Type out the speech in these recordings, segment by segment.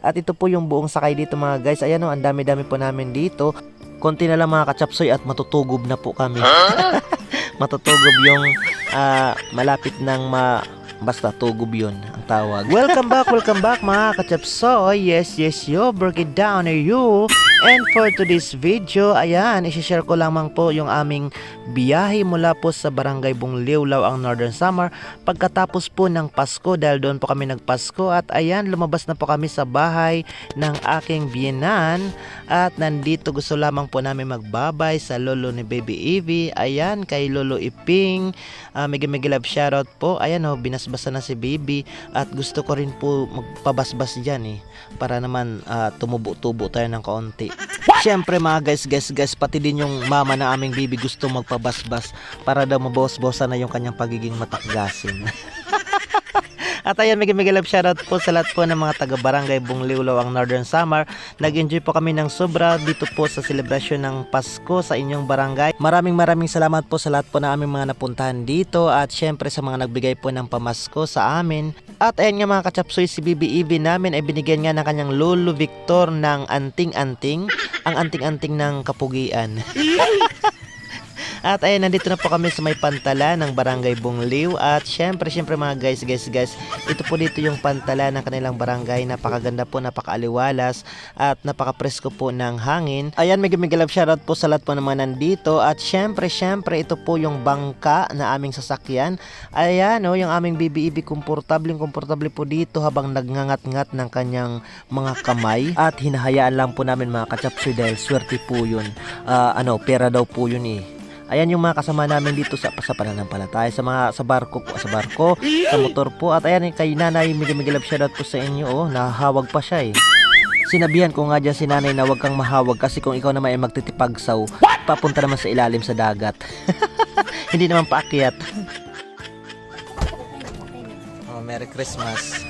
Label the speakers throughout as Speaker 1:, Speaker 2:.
Speaker 1: At ito po yung buong sakay dito mga guys. Ayan o, ang dami-dami po namin dito. Konti na lang mga kachapsoy at matutugob na po kami. matutugob yung ah, malapit ng ma... Basta tugob yun tawag. Welcome back, welcome back mga kachapsoy. Yes, yes, yo, break it down are you. And for today's video, ayan, isi-share ko lamang po yung aming biyahe mula po sa Barangay Bungliw, ang Northern Samar pagkatapos po ng Pasko dahil doon po kami nagpasko at ayan, lumabas na po kami sa bahay ng aking biyenan at nandito gusto lamang po namin magbabay sa lolo ni Baby Evie, ayan, kay Lolo Iping, uh, mega mega love shoutout po, ayan o, binasbasa na si Baby at gusto ko rin po magpabasbas dyan eh para naman ah, tumubo-tubo tayo ng kaunti. Siyempre mga guys, guys, guys, pati din yung mama na aming baby gusto magpabasbas para daw mabawas-bawasan na yung kanyang pagiging matakgasin. At ayan, mega mega love shoutout po sa lahat po ng mga taga Barangay Bungliwlaw ang Northern Samar. Nag-enjoy po kami ng sobra dito po sa selebrasyon ng Pasko sa inyong barangay. Maraming maraming salamat po sa lahat po na aming mga napuntahan dito at syempre sa mga nagbigay po ng pamasko sa amin. At ayan nga mga kachapsoy, si Ibi namin ay binigyan nga ng kanyang lolo Victor ng anting-anting. Ang anting-anting ng kapugian. At ayun, nandito na po kami sa may pantala ng Barangay Bungliw. At syempre, syempre mga guys, guys, guys, ito po dito yung pantala ng kanilang barangay. Napakaganda po, napakaaliwalas at napakapresko po ng hangin. Ayan, mega mega love shoutout po sa lahat po naman nandito. At syempre, syempre, ito po yung bangka na aming sasakyan. Ayan, oh, yung aming BBEB, komportable, komportable po dito habang nagngangat-ngat ng kanyang mga kamay. At hinahayaan lang po namin mga kachapsoy dahil swerte po yun. Ah, ano, pera daw po yun eh. Ayan yung mga kasama namin dito sa sa pananampalataya sa mga sa barko po, sa barko, sa motor po. At ayan kay Nanay Migimigilab shoutout po sa inyo oh, nahawag pa siya eh. Sinabihan ko nga dyan si nanay na huwag kang mahawag kasi kung ikaw naman ay magtitipagsaw, papunta naman sa ilalim sa dagat. Hindi naman paakyat. Oh, Merry Christmas.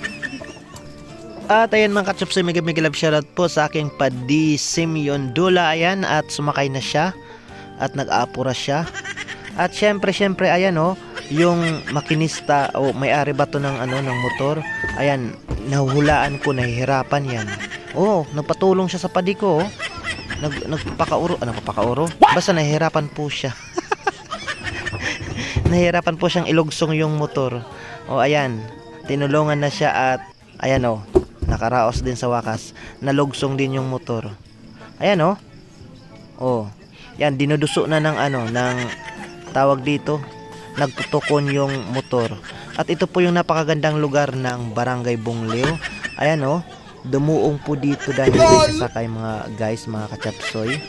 Speaker 1: At ayan mga kachups, mega mega love shoutout po sa aking padi Simeon Dula ayan at sumakay na siya at nag-aapura siya. At syempre syempre ayan oh, yung makinista o may-ari ba to ng ano ng motor, ayan, nahuhulaan ko nahihirapan yan. Oh, nagpatulong siya sa padi ko oh. Nag nagpakauro, ano papakauro? Basta nahihirapan po siya. nahihirapan po siyang ilugsong yung motor. O ayan, tinulungan na siya at ayan oh, nakaraos din sa wakas. Nalugsong din yung motor. Ayan oh. Oh, yan dinuduso na ng ano, ng tawag dito, nagtutukon yung motor. At ito po yung napakagandang lugar ng Barangay Bungliw. Ayan oh, dumuong po dito dahil may sasakay mga guys, mga kachapsoy.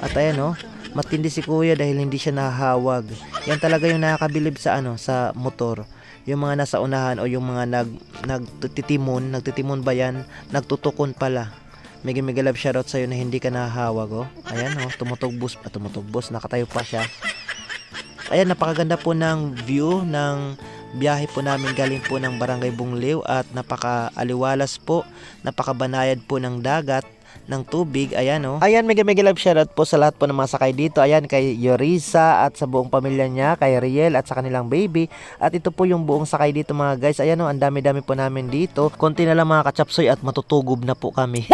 Speaker 1: At ayan oh, matindi si kuya dahil hindi siya nahahawag. Yan talaga yung nakakabilib sa ano, sa motor. Yung mga nasa unahan o yung mga nag nagtitimon, nagtitimon ba yan? Nagtutukon pala. Mega mega love shoutout sa'yo na hindi ka nahahawag oh. Ayan oh, tumutugbos, ah, tumutugbos, nakatayo pa siya. Ayan, napakaganda po ng view ng biyahe po namin galing po ng Barangay Bungliw at napaka-aliwalas po, napakabanayad po ng dagat ng tubig. Ayan oh. Ayan, mega mega love shoutout po sa lahat po ng mga sakay dito. Ayan kay Yorisa at sa buong pamilya niya, kay Riel at sa kanilang baby. At ito po yung buong sakay dito mga guys. Ayan oh, ang dami-dami po namin dito. Konti na lang mga kachapsoy at matutugob na po kami.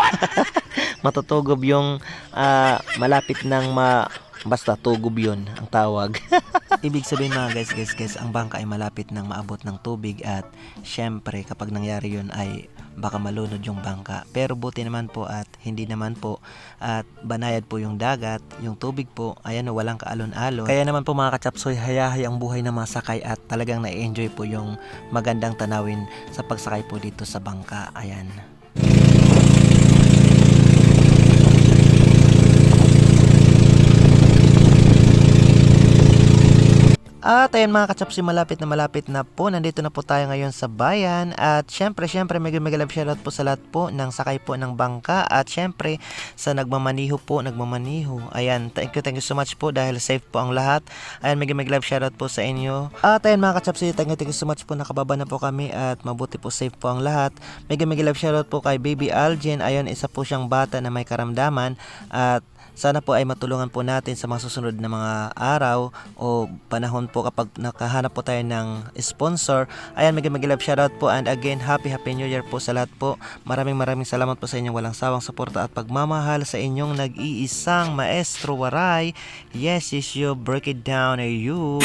Speaker 1: matutugob yung ah, malapit ng ma Basta tugob yun ang tawag. Ibig sabihin mga guys, guys, guys, ang bangka ay malapit ng maabot ng tubig at syempre kapag nangyari yun ay baka malunod yung bangka. Pero buti naman po at hindi naman po at banayad po yung dagat, yung tubig po, ayan walang kaalon-alon. Kaya naman po mga kachapsoy, hayahay ang buhay ng mga sakay at talagang na-enjoy po yung magandang tanawin sa pagsakay po dito sa bangka. Ayan. At ayun mga kachapsi, malapit na malapit na po. Nandito na po tayo ngayon sa bayan. At syempre, syempre, mega mega love shoutout po sa lahat po ng sakay po ng bangka. At syempre, sa nagmamaniho po, nagmamaniho. Ayan, thank you, thank you so much po dahil safe po ang lahat. Ayan, mega mega love shoutout po sa inyo. At ayun mga kachapsi, thank you, thank you so much po. Nakababa na po kami at mabuti po safe po ang lahat. Mega mega love shoutout po kay Baby Aljen. Ayun, isa po siyang bata na may karamdaman. At Sana po ay matulungan po natin sa mga susunod na mga araw o panahon po kapag nakahanap po tayo ng sponsor. Ayan, mega mega love shoutout po and again, happy happy new year po sa lahat po. Maraming maraming salamat po sa inyong walang sawang suporta at pagmamahal sa inyong nag-iisang maestro waray. Yes, is you break it down, are you?